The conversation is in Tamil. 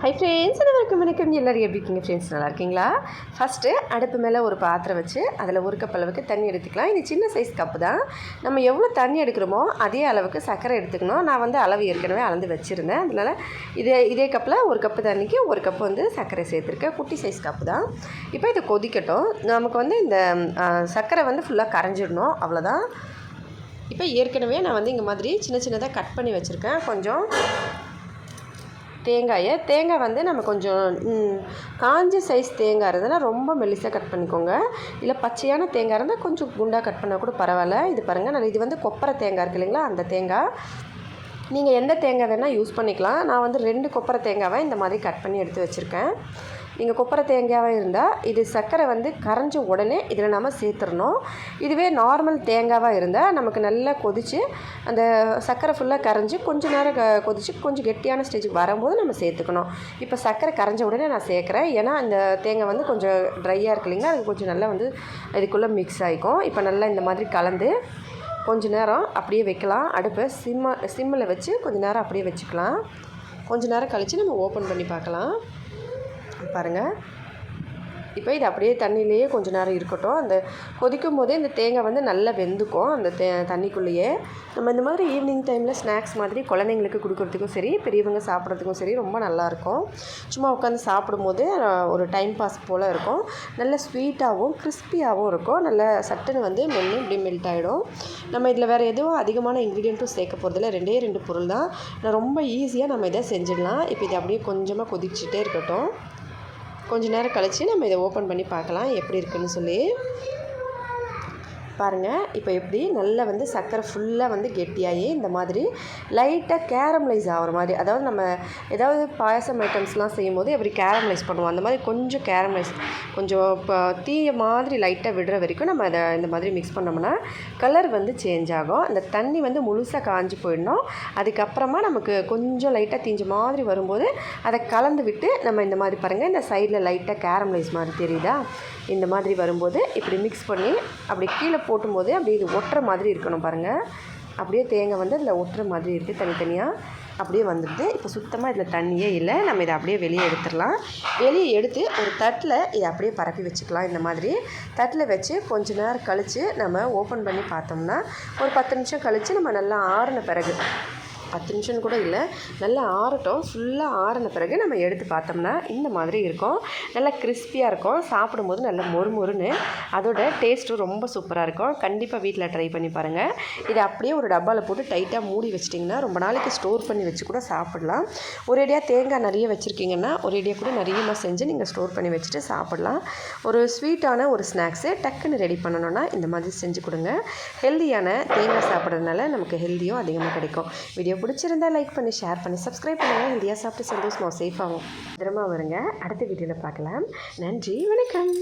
ஹை ஃப்ரெண்ட்ஸ் வணக்கம் வணக்கம். எல்லோரும் எப்படி இருக்கீங்க? ஃப்ரெண்ட்ஸ் நல்லா இருக்கீங்களா? ஃபஸ்ட்டு அடுப்பு மேலே ஒரு பாத்திரம் வச்சு அதில் ஒரு கப் அளவுக்கு தண்ணி எடுத்துக்கலாம். இது சின்ன சைஸ் கப்பு தான். நம்ம எவ்வளோ தண்ணி எடுக்கிறோமோ அதே அளவுக்கு சர்க்கரை எடுத்துக்கணும். நான் வந்து அளவு ஏற்கனவே அளந்து வச்சுருந்தேன். அதனால் இதே இதே கப்பில் ஒரு கப்பு தண்ணிக்கு ஒரு கப்பு வந்து சர்க்கரை சேர்த்துருக்கேன். குட்டி சைஸ் கப்பு தான். இப்போ இதை கொதிக்கட்டும். நமக்கு வந்து இந்த சர்க்கரை வந்து ஃபுல்லாக கரைஞ்சிடணும். அவ்வளோதான் இப்போ ஏற்கனவே நான் வந்து இங்கே மாதிரி சின்ன சின்னதாக கட் பண்ணி வச்சுருக்கேன். கொஞ்சம் தேங்காயை தேங்காய் வந்து நம்ம கொஞ்சம் காஞ்ச சைஸ் தேங்காய் இருந்ததுன்னா ரொம்ப மெல்லிசாக கட் பண்ணிக்கோங்க. இல்லை பச்சையான தேங்காய் இருந்தால் கொஞ்சம் குண்டாக கட் பண்ணால் கூட பரவாயில்ல. இது பாருங்கள் நான் இது வந்து கொப்பரை தேங்காய் இருக்கு இல்லைங்களா அந்த தேங்காய். நீங்கள் எந்த தேங்காய் வேணால் யூஸ் பண்ணிக்கலாம். நான் வந்து ரெண்டு கொப்பரை தேங்காவை இந்த மாதிரி கட் பண்ணி எடுத்து வச்சுருக்கேன். நீங்கள் கொப்பரை தேங்காயாக இருந்தால் இது சர்க்கரை வந்து கரைஞ்ச உடனே இதில் நம்ம சேர்த்துடணும். இதுவே நார்மல் தேங்காவாக இருந்தால் நமக்கு நல்லா கொதித்து அந்த சர்க்கரை ஃபுல்லாக கரைஞ்சி கொஞ்சம் நேரம் க கொதித்து கொஞ்சம் கெட்டியான ஸ்டேஜுக்கு வரும்போது நம்ம சேர்த்துக்கணும். இப்போ சர்க்கரை கரைஞ்ச உடனே நான் சேர்க்குறேன். ஏன்னா அந்த தேங்காய் வந்து கொஞ்சம் ட்ரையாக இருக்கு இல்லைங்களா? அது கொஞ்சம் நல்லா வந்து இதுக்குள்ளே மிக்ஸ் ஆகிக்கும் இப்போ நல்லா இந்த மாதிரி கலந்து கொஞ்ச நேரம் அப்படியே வைக்கலாம். அடுப்பை சிம்ம சிம்மில் வச்சு கொஞ்ச நேரம் அப்படியே வச்சுக்கலாம். கொஞ்ச நேரம் கழித்து நம்ம ஓப்பன் பண்ணி பார்க்கலாம். பாருங்கள் இப்போ இது அப்படியே தண்ணியிலேயே கொஞ்ச நேரம் இருக்கட்டும். அந்த கொதிக்கும் போதே இந்த தேங்காய் வந்து நல்லா வெந்துக்கும். அந்த தே தண்ணிக்குள்ளேயே. நம்ம இந்த மாதிரி ஈவினிங் டைமில் ஸ்நாக்ஸ் மாதிரி குழந்தைங்களுக்கு கொடுக்குறதுக்கும் சரி பெரியவங்க சாப்பிட்றதுக்கும் சரி ரொம்ப நல்லாயிருக்கும் சும்மா உட்காந்து சாப்பிடும்போது ஒரு டைம் பாஸ் போல் இருக்கும். நல்ல ஸ்வீட்டாகவும் கிறிஸ்பியாகவும் இருக்கும். நல்ல சட்டுன்னு வந்து மென்று இப்படி மெல்ட் ஆகிடும் நம்ம இதில் வேறு எதுவும் அதிகமான இன்க்ரீடியண்ட்டும் சேர்க்க போகிறதில்ல ரெண்டே ரெண்டு பொருள் தான். ரொம்ப ஈஸியாக நம்ம இதை செஞ்சிடலாம். இப்போ இதை அப்படியே கொஞ்சமாக கொதிச்சுட்டே இருக்கட்டும். கொஞ்ச நேரம் கழித்து நம்ம இதை ஓப்பன் பண்ணி பார்க்கலாம் எப்படி இருக்குன்னு சொல்லி. பாருங்கள் இப்போ எப்படி நல்லா வந்து சர்க்கரை ஃபுல்லாக வந்து கெட்டியாகி இந்த மாதிரி லைட்டாக கேரமலைஸ் ஆகிற மாதிரி அதாவது நம்ம ஏதாவது பாயசம் ஐட்டம்ஸ்லாம் செய்யும்போது எப்படி கேரமலைஸ் பண்ணுவோம்? அந்த மாதிரி கொஞ்சம் கேரமலைஸ் கொஞ்சம் இப்போ தீய மாதிரி லைட்டாக விடுற வரைக்கும் நம்ம அதை இந்த மாதிரி மிக்ஸ் பண்ணோம்னா கலர் வந்து சேஞ்ச் ஆகும். அந்த தண்ணி வந்து முழுசாக காஞ்சி போயிடணும். அதுக்கப்புறமா நமக்கு கொஞ்சம் லைட்டாக தீஞ்ச மாதிரி வரும்போது அதை கலந்து விட்டு நம்ம இந்த மாதிரி பாருங்கள் இந்த சைடில் லைட்டாக கேரமலைஸ் மாதிரி தெரியுதா? இந்த மாதிரி வரும்போது இப்படி மிக்ஸ் பண்ணி அப்படி கீழே போட்டும்போது அப்படியே இது ஒட்டுற மாதிரி இருக்கணும் பாருங்கள் அப்படியே தேங்காய் வந்து அதில் ஒட்டுற மாதிரி இருக்குது தனித்தனியாக அப்படியே வந்துடுது. இப்போ சுத்தமாக இதில் தண்ணியே இல்லை. நம்ம இதை அப்படியே வெளியே எடுத்துடலாம். வெளியே எடுத்து ஒரு தட்டில் இதை அப்படியே பரப்பி வச்சுக்கலாம் இந்த மாதிரி. தட்டில் வச்சு கொஞ்ச நேரம் கழித்து நம்ம ஓப்பன் பண்ணி பார்த்தோம்னா ஒரு பத்து நிமிஷம் கழித்து நம்ம நல்லா ஆறுன பிறகு பத்து நிமிஷம் கூட இல்லை. நல்லா ஆறட்டும். ஃபுல்லாக ஆறின பிறகு நம்ம எடுத்து பார்த்தோம்னா இந்த மாதிரி இருக்கும். நல்லா கிறிஸ்பியாக இருக்கும். சாப்பிடும்போது நல்லா மொறு மொறுன்னு. அதோட டேஸ்ட்டும் ரொம்ப சூப்பராக இருக்கும். கண்டிப்பாக வீட்டில் ட்ரை பண்ணி பாருங்கள் இதை அப்படியே ஒரு டப்பாவில் போட்டு டைட்டாக மூடி வச்சிட்டிங்கன்னா ரொம்ப நாளைக்கு ஸ்டோர் பண்ணி வச்சு கூட சாப்பிடலாம். ஒரேடியாக தேங்காய் நிறைய வச்சுருக்கீங்கன்னா ஒரேடியாக கூட நிறையமாக செஞ்சு நீங்கள் ஸ்டோர் பண்ணி வச்சுட்டு சாப்பிடலாம். ஒரு ஸ்வீட்டான ஒரு ஸ்நாக்ஸு டக்குன்னு ரெடி பண்ணணும்னா இந்த மாதிரி செஞ்சு கொடுங்க. ஹெல்தியான தேங்காய் சாப்பிட்றதுனால நமக்கு ஹெல்த்தியும் அதிகமாக கிடைக்கும். வீடியோ பிடிச்சிருந்தா லைக் பண்ணி ஷேர் பண்ணி சப்ஸ்கிரைப் பண்ணுங்கள் இந்தியா சாப்பிட்டு சந்தோஷமாக சேஃபாகவும் பத்திரமா வருங்க. அடுத்த வீடியோவில் பார்க்கலாம். நன்றி வணக்கம்.